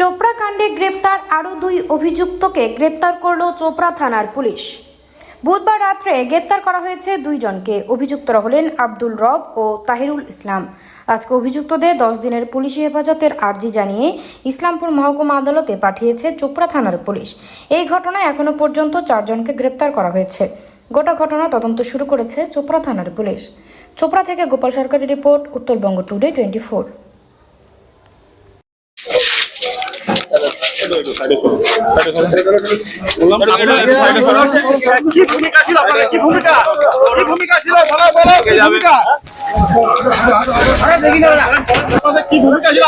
চোপড়া কাণ্ডে গ্রেপ্তার আরও দুই অভিযুক্তকে গ্রেপ্তার করল চোপড়া থানার পুলিশ। বুধবার রাত্রে গ্রেপ্তার করা হয়েছে দুইজনকে। অভিযুক্তরা হলেন আব্দুল রব ও তাহিরুল ইসলাম। আজকে অভিযুক্তদের দশ দিনের পুলিশি হেফাজতের আর্জি জানিয়ে ইসলামপুর মহকুমা আদালতে পাঠিয়েছে চোপড়া থানার পুলিশ। এই ঘটনায় এখনও পর্যন্ত চারজনকে গ্রেপ্তার করা হয়েছে। গোটা ঘটনা তদন্ত শুরু করেছে চোপড়া থানার পুলিশ। চোপড়া থেকে গোপাল সরকারি report, Uttarbanga today twenty four কি ভূমিকা ছিল আপনাদের কি ভূমিকা কি ভূমিকা ছিল বলো বলো কি ভূমিকা আপনাদের কি ভূমিকা ছিল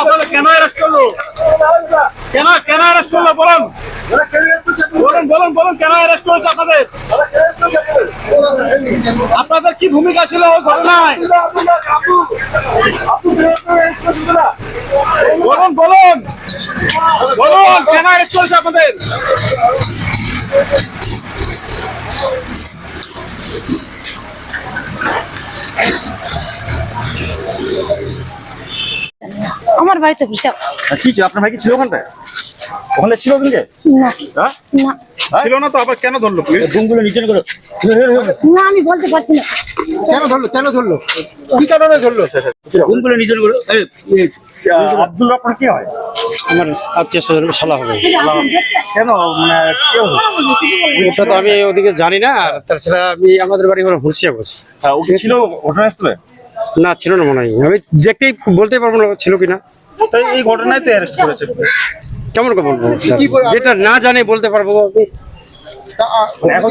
করল করেছে আপনাদের আপনাদের কি ভূমিকা ছিল ওই ঘটনায়? বলুন কেন অ্যারেস্ট করেছে আপনাদের। আমার বাড়িতে হিসাব কি ছিল? আপনার ভাই কি ছিল ওখানটায়? ওখানে ছিল ওখানে না হ্যাঁ না। ছিল না তো আবার কেন ধরলো ঘুমগুলো নিচে করে না আমি বলতে পারছি না। কেন ধরলো? কেন ধরলো? কি কারণে ধরলো? ঘুমগুলো নিচে করে আব্দুল আপনার কি হয়? আমার আত্মীয় স্বজন শালা হবে। কেন? মানে ওটা তো আমি ওদিকে জানি না আর তাছাড়া আমি আমাদের বাড়ি হলো হুঁশিয়া বসে হ্যাঁ, ও কি ছিল ঘটনাস্থলে? না ছিল না মনে হয়। আমি দেখতেই বলতে পারব না ছিল কিনা। তাই এই ঘটনায় তো অ্যারেস্ট করেছে। কেমন করে বলব? যেটা না জানে বলতে পারব আমি। এখন